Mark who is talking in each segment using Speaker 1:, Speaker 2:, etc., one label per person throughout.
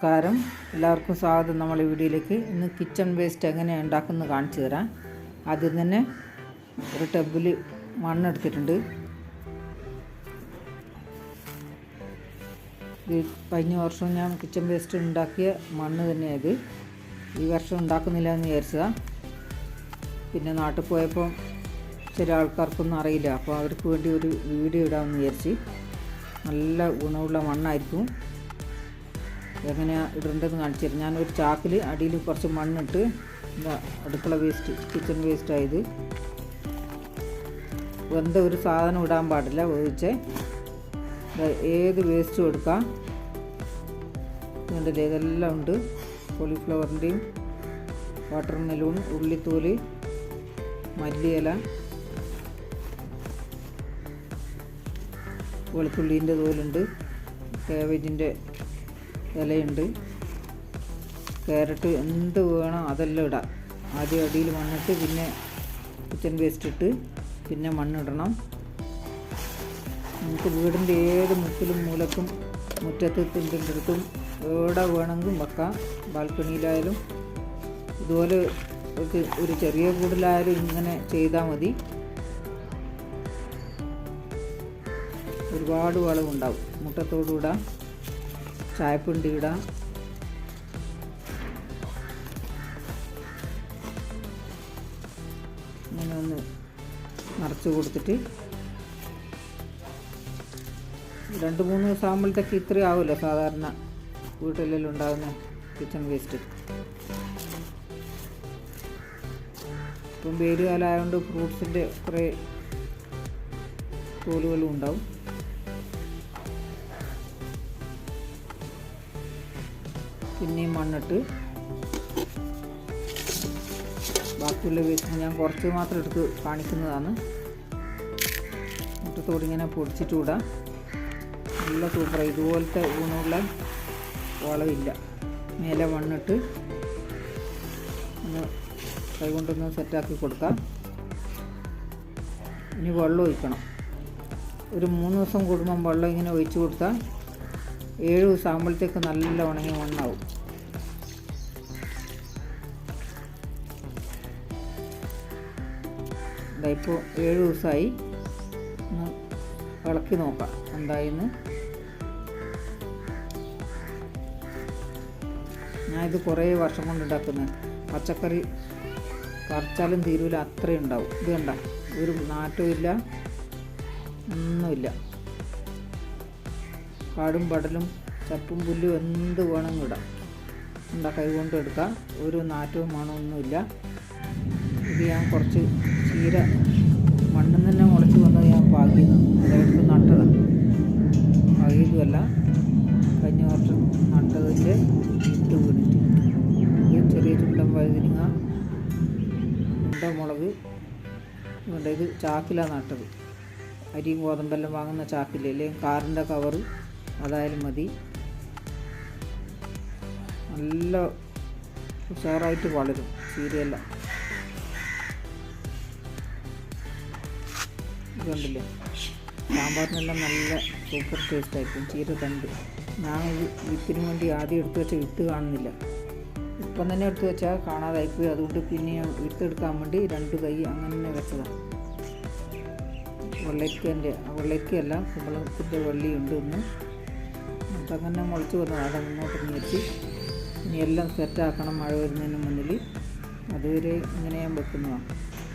Speaker 1: നമസ്കാരം. എല്ലാവർക്കും സ്വാഗതം. നമ്മളെ വീഡിയോയിലേക്ക് ഇന്ന് കിച്ചൺ വേസ്റ്റ് എങ്ങനെയാണ് ഉണ്ടാക്കുന്നത് കാണിച്ചു തരാം. ആദ്യം തന്നെ ഒരു ടബിൽ മണ്ണെടുത്തിട്ടുണ്ട് കഴിഞ്ഞ വർഷം ഞാൻ കിച്ചൺ വേസ്റ്റ് ഉണ്ടാക്കിയ മണ്ണ് തന്നെയത് ഈ വർഷം ഉണ്ടാക്കുന്നില്ല എന്ന് വിചാരിച്ചതാണ് പിന്നെ നാട്ടിൽ പോയപ്പോൾ ചില ആൾക്കാർക്കൊന്നും അറിയില്ല. അപ്പോൾ അവർക്ക് വേണ്ടി ഒരു വീഡിയോ ഇടാമെന്ന് വിചാരിച്ച് നല്ല ഗുണമുള്ള മണ്ണായിരിക്കും. എങ്ങനെയാണ് ഇടേണ്ടതെന്ന് കാണിച്ചു തരാം. ഞാനൊരു ചാക്കിൽ അടിയിൽ കുറച്ച് മണ്ണിട്ട് അടുക്കള വേസ്റ്റ് കിച്ചൺ വേസ്റ്റ് ആയത്. വെന്ത ഒരു സാധനം ഇടാൻ പാടില്ല വേവിച്ച്. ഏത് വേസ്റ്റും എടുക്കാം. കണ്ടില്ലേ ഇതെല്ലാം ഉണ്ട്. കോളിഫ്ലവറിന്റെയും വാട്ടർ മെലൂൺ ഉള്ളിത്തോൽ മല്ലിയില വെളുത്തുള്ളീന്റെ തോലുണ്ട് കാബേജിന്റെ ഇലയുണ്ട്. ക്യാരറ്റ് എന്ത് വേണോ അതെല്ലാം ഇടാം. ആദ്യം അടിയിൽ മണ്ണിട്ട് പിന്നെ കിച്ചൺ വേസ്റ്റ് ഇട്ട് പിന്നെ മണ്ണിടണം. നമുക്ക് വീടിന്റെ ഏത് മുക്കിലും മൂലക്കും മുറ്റത്ത് തിണ്ടിന്റെടുത്തും എവിടെ വേണമെങ്കിലും വെക്കാം. ബാൽക്കണിയിലായാലും ഇതുപോലെ ഒരു ചെറിയ കൂടിലായാലും ഇങ്ങനെ ചെയ്താൽ മതി. ഒരുപാട് വളവുണ്ടാവും. മുട്ടത്തോടും ഇടാം ചായപ്പൊണ്ടി ഇടാം ഇങ്ങനെ ഒന്ന് നിറച്ച് കൊടുത്തിട്ട് രണ്ട് മൂന്ന് ദിവസമാകുമ്പോഴത്തേക്ക് ഇത്രയും ആവുമല്ലോ സാധാരണ വീട്ടിലെല്ലാം ഉണ്ടാകുന്ന കിച്ചൺ വേസ്റ്റ് ഇപ്പം വേരുകാലമായതുകൊണ്ട് ഫ്രൂട്ട്സിന്റെ കുറേ തോലുകളും ഉണ്ടാവും. പിന്നെയും മണ്ണിട്ട് ബാക്കിയുള്ള വേസ്റ്റ് ഞാൻ കുറച്ച് മാത്രം എടുത്ത് കാണിക്കുന്നതാണ്. മുട്ടത്തോട് ഇങ്ങനെ പൊടിച്ചിട്ടുകൂടാ നല്ല സൂപ്പർ ഇതുപോലത്തെ ഊണുള്ള വളമില്ല. മേലെ മണ്ണിട്ട് ഒന്ന് കൈകൊണ്ടൊന്ന് സെറ്റാക്കി കൊടുക്കാം. ഇനി വെള്ളം ഒഴിക്കണം. ഒരു മൂന്ന് ദിവസം കൂടുമ്പം വെള്ളം ഇങ്ങനെ ഒഴിച്ചു കൊടുത്താൽ ഏഴ് ദിവസം ആകുമ്പോഴത്തേക്ക് നല്ല ഉണങ്ങി മണ്ണാവും. ഇപ്പോൾ ഏഴ് ദിവസമായി ഒന്ന് ഇളക്കി നോക്കാം. എന്തായിന്ന്? ഞാനിത് കുറേ വർഷം കൊണ്ട് ഉണ്ടാക്കുന്നത് പച്ചക്കറി പറിച്ചാലും തീരൂല അത്രയും ഉണ്ടാവും. ഇത് കണ്ട ഒരു നാറ്റവും ഇല്ല ഒന്നുമില്ല. കാടും പടലും ചപ്പും പുല്ലും എന്ത് വേണമെങ്കിലും ഇടാം എന്താ കൈകൊണ്ട് എടുക്കാം. ഒരു നാറ്റവും മണമൊന്നുമില്ല ഇത് ഞാൻ കുറച്ച് ചീര മണ്ണിൽ തന്നെ മുളച്ച് വന്നത് ഞാൻ പാകി അതെടുത്ത് നട്ടതാണ് പാകിയതുമല്ല. കഴിഞ്ഞ വർഷം നട്ടതിന്റെ ഇട്ട് വീണിട്ട് ഇത് ചെറിയ ചുണ്ടൻ വഴുതിരിങ്ങ ഉണ്ടമുളക് മുളക് ഇത് ചാക്കിലാണ് നട്ടത്. അരിയും ഗോതമ്പെല്ലാം വാങ്ങുന്ന ചാക്കില്ലേ അല്ലെങ്കിൽ കാറിന്റെ കവറ്. അതായാലും മതി. നല്ല ഉഷാറായിട്ട് വളരും ചീരയെല്ലാം ഇതുണ്ടല്ലേ? സാമ്പാറിനെല്ലാം നല്ല സൂപ്പർ ടേസ്റ്റ് ആയിരിക്കും. ചീര തണ്ട്. ഞാൻ ഇത് വിത്തിന് വേണ്ടി ആദ്യം എടുത്തു വെച്ച വിത്ത് കാണുന്നില്ല. ഇപ്പം തന്നെ എടുത്തു വെച്ചാൽ കാണാതായിപ്പോയി അതുകൊണ്ട് പിന്നെ ഞാൻ വിത്ത് എടുക്കാൻ വേണ്ടി രണ്ട് കൈ അങ്ങനെ തന്നെ വെച്ചതാണ് വെള്ളരിക്കന്റെ വെള്ളരിക്കയല്ല കുമ്പളത്തിന്റെ വള്ളിയുണ്ട് ഒന്ന്. അതങ്ങനെ മുളച്ച് വന്നത് അവിടെ മുന്നോട്ട് നീട്ടി. ഇനി എല്ലാം സെറ്റാക്കണം മഴ വരുന്നതിന് മുന്നിൽ. അതുവരെ ഇങ്ങനെ ഞാൻ വെക്കുന്നതാണ്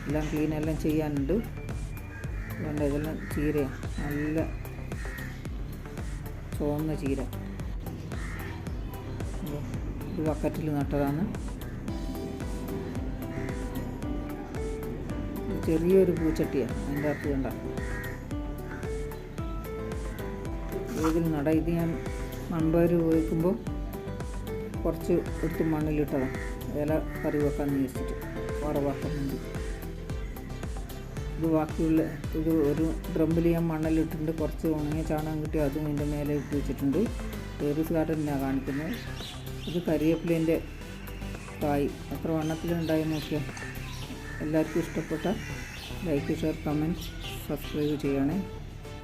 Speaker 1: എല്ലാം ക്ലീൻ എല്ലാം ചെയ്യാനുണ്ട്. അതുകൊണ്ട് ഇതെല്ലാം ചീരയാണ് നല്ല ചുവന്ന ചീര. ഇത് ബക്കറ്റിൽ നട്ടതാണ്. ചെറിയൊരു പൂച്ചട്ടിയാണ് അതിന്റെ അകത്ത് കണ്ട. നട. ഇത് ഞാൻ മൺപയർ ഉപയോഗിക്കുമ്പോൾ കുറച്ച് എടുത്ത് മണ്ണിലിട്ടതാണ് ഇല കറി വെക്കാമെന്ന് വിചാരിച്ചിട്ട്. വറവാക്കാൻ വേണ്ടി ഇത് ബാക്കിയുള്ള ഇത് ഒരു ഡ്രമ്മിൽ ഞാൻ മണ്ണിലിട്ടിട്ടുണ്ട്. കുറച്ച് ഉണങ്ങിയ ചാണകം കിട്ടി. അതും ഇതിന്റെ മേലെ ഇട്ട് വെച്ചിട്ടുണ്ട്. ടേബിൾസ് ഗാർഡനാണ് കാണിക്കുന്നത് ഇത് കരിവേപ്പിലേന്റെ കായ്. അത്ര വണ്ണത്തിലുണ്ടായി നോക്കിയാൽ എല്ലാവർക്കും ഇഷ്ടപ്പെട്ട ലൈക്ക് ഷെയർ കമന്റ് സബ്സ്ക്രൈബ് ചെയ്യണേ.